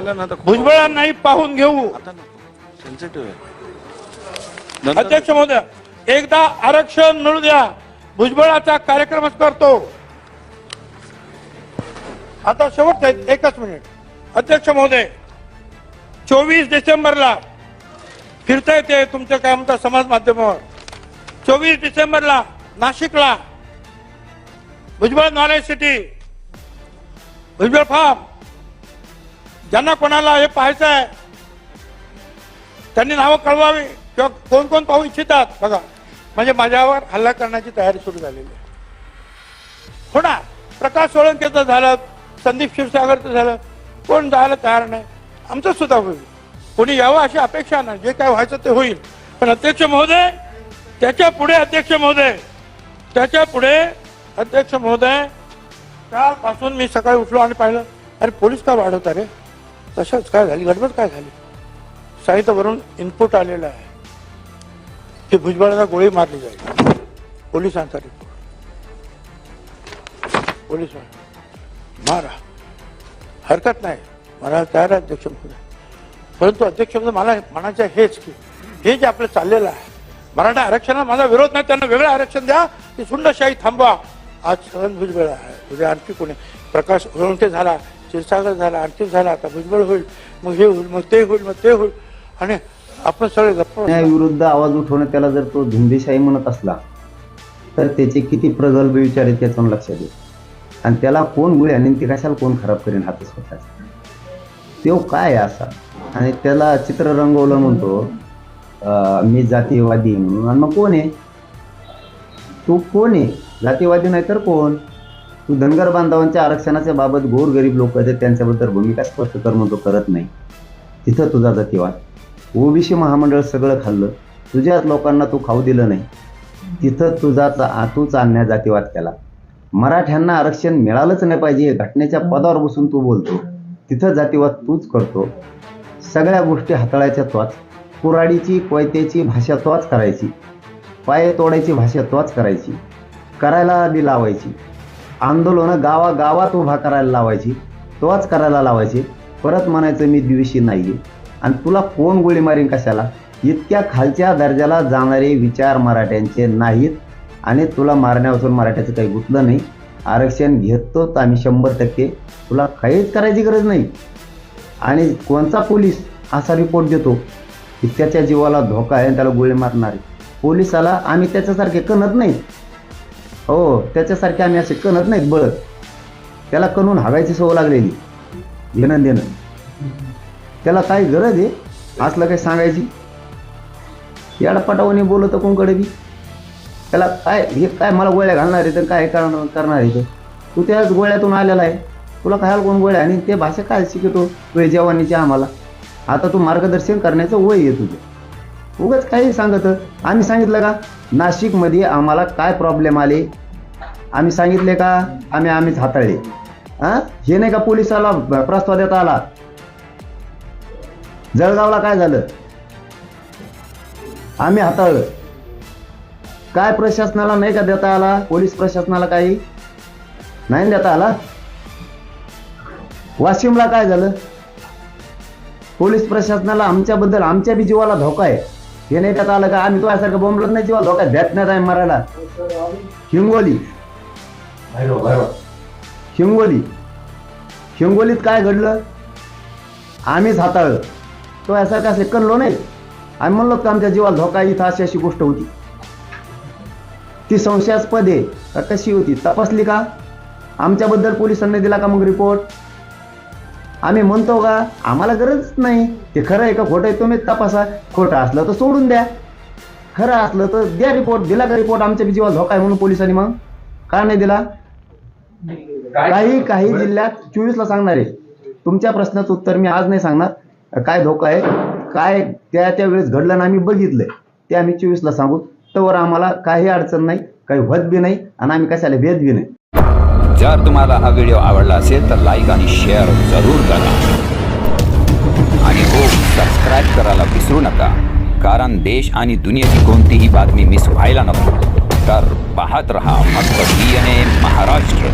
झालं ना आता भुजबळांनाही पाहून घेऊ. सेन्सिटिव्ह अध्यक्ष महोदय एकदा आरक्षण मिळू द्या. भुजबळाचा कार्यक्रमच करतो. आता शेवट आहे, एकच मिनिट. अध्यक्ष महोदय चोवीस डिसेंबरला फिरता येते तुमच्या काय म्हणता समाज माध्यमावर. चोवीस डिसेंबरला नाशिकला. Bhujbal knowledge city. Bhujbal farm ज्यांना कोणाला हे पाहायचं आहे त्यांनी नावं कळवावी किंवा कोण कोण पाहू इच्छितात. बघा म्हणजे माझ्यावर हल्ला करण्याची तयारी सुरू झालेली आहे. होणार. प्रकाश सोळंकेचं झालं संदीप क्षीरसागरचं झालं कोण जायला तयार नाही आमचं सुद्धा होईल. कोणी यावं अशी अपेक्षा नाही. जे काय व्हायचं ते होईल. पण अध्यक्ष महोदय त्याच्या पुढे अध्यक्ष महोदय त्याच्या पुढे अध्यक्ष महोदय कालपासून मी सकाळी उठलो आणि पाहिलं अरे पोलीस का वाढवता रे? तशाच काय झाली? गडबड काय झाली? साहित्यावरून इनपुट आलेलं आहे. की भुजबळाला गोळी मारली जाईल. पोलिसांचा रिपोर्ट पोलीस मारा. हरकत नाही. मला तयार आहे अध्यक्ष महोदय. परंतु अध्यक्ष महोदय मला म्हणायचं आहे हेच की हे जे आपलं चाललेलं आहे मराठा आरक्षणाला माझा विरोध नाही त्यांना वेगळं आरक्षण द्या की सुंडशाही थांबवा. आज सरण भुजबळ आहे. उद्या आणखी कोणी? प्रकाश सोळंके झाला. क्षीरसागर झाला आणखी झाला आता भुजबळ होईल मग हे होईल मग ते होईल मग ते होईल. आणि आपण सगळे गप्प विरुद्ध आवाज उठवणं त्याला जर तो झुंडेशाही म्हणत असला तर त्याचे किती प्रगल्भ विचार आहेत त्याचं लक्षात येईल. आणि त्याला कोण गुळे आणि ते कशाला कोण खराब करेन हात स्वतः तो काय आहे असा? आणि त्याला चित्र रंगवलं म्हणतो मी जातीयवादी म्हणून. आणि मग कोण आहे? तू कोण आहे? जातीवादी नाही तर कोण? धनगर बांधवांच्या आरक्षणाच्या बाबत गोरगरीब लोक आहेत त्यांच्याबद्दल भूमिका स्पष्ट कर तो करत नाही. तिथं तुझा जातीवाद ओबीसी महामंडळ सगळं खाल्लं. तुझ्याच लोकांना तू खाऊ दिलं नाही. तिथं तुझा चा- तूच आणण्या जातीवाद केला. मराठ्यांना आरक्षण मिळालंच नाही पाहिजे घटनेच्या पदावर बसून तू बोलतो. तिथं जातीवाद तूच करतो. सगळ्या गोष्टी हाताळायच्या त्वाच कुराडीची कोयत्याची भाषा त्वाच करायची. पाय तोडायची भाषा तोच करायची. करायला बी लावायची. आंदोलनं गावागावात उभा करायला लावायची तोच करायला लावायची. परत म्हणायचं मी दिवशी नाही आणि तुला कोण गोळी मारीन कशाला? इतक्या खालच्या दर्जाला जाणारे विचार मराठ्यांचे नाहीत. आणि तुला मारण्यापासून मराठ्याचं काही गुतलं नाही. आरक्षण घेतोच आम्ही शंभर टक्के. तुला काहीच करायची गरज नाही. आणि कोणता पोलीस असा रिपोर्ट देतो? की त्याच्या जीवाला धोका आहे आणि त्याला गोळी मारणार. आहे पोलिसाला आम्ही त्याच्यासारखे कणत नाही. हो त्याच्यासारखे आम्ही असे कणत नाहीत बळत. त्याला कणून हागायची सवय लागलेली. घेणं देणं त्याला काय गरज आहे? असलं काही सांगायची? याडपटावणी बोलत कोणकडे बी? त्याला काय हे काय मला गोळ्या घालणार आहे तर काय करणार करणार आहे तर? तू त्याच गोळ्यातून आलेला आहे. तुला काय कोण गोळ्या? आणि ते भाषा काय शिकतो तुझ्या जवानीची आम्हाला. आता तू मार्गदर्शन करण्याचं वय आहे तुझं. उगाच काही सांगत. आम्ही सांगितलं का? नाशिकमध्ये आम्हाला काय प्रॉब्लेम आले? आम्ही सांगितले का? आम्ही आम्हीच हाताळले. हां हे नाही का पोलिसाला प्रस्ताव देता आला? जळगावला काय झालं? आम्ही हाताळलं. काय प्रशासनाला नाही का देता आला? पोलीस प्रशासनाला काही? नाही देता आला? वाशिमला काय झालं? पोलीस प्रशासनाला आमच्याबद्दल आमच्या बी जीवाला धोका आहे. हे नाही देता आलं का? आम्ही तो यासारखं बोंबलत नाही जीवाला धोका देत नाही आहे मरायला. हिंगोली. हिंगोली. हिंगोलीत काय घडलं? आम्हीच हाताळलं तो यासारखा असे कणलो नाही. आम्ही म्हणलो का आमच्या जीवाला धोका इथं अशी अशी गोष्ट होती. ती संशयास्पद आहे. कशी होती? तपासली का? आमच्याबद्दल पोलिसांनी दिला का मग रिपोर्ट आम्ही म्हणतो का आम्हाला गरज नाही. ते खरं आहे का खोटं आहे तुम्ही तपासा. खोटं असलं तर सोडून द्या. खरं असलं तर द्या रिपोर्ट दिला का रिपोर्ट आमच्या जीवा धोका आहे म्हणून पोलिसांनी मग? का नाही दिला? काही काही जिल्ह्यात चोवीसला सांगणार आहे. तुमच्या प्रश्नाचं उत्तर मी आज नाही सांगणार. काय धोका आहे? काय त्या त्या वेळेस घडलं ना आम्ही बघितलंय. ते आम्ही चोवीसला सांगू. तर आम्हाला काही अडचण नाही काही होत बी नाही आणि आम्ही कशाला भेद बी नाही. जर तुम्हाला हा व्हिडिओ आवडला असेल तर लाईक आणि शेअर जरूर करा. आणि हो सबस्क्राईब करायला विसरू नका कारण देश आणि दुनियेची कोणतीही बातमी मिस व्हायला नको. तर पाहत रहा मस्त डी एन ए महाराष्ट्र.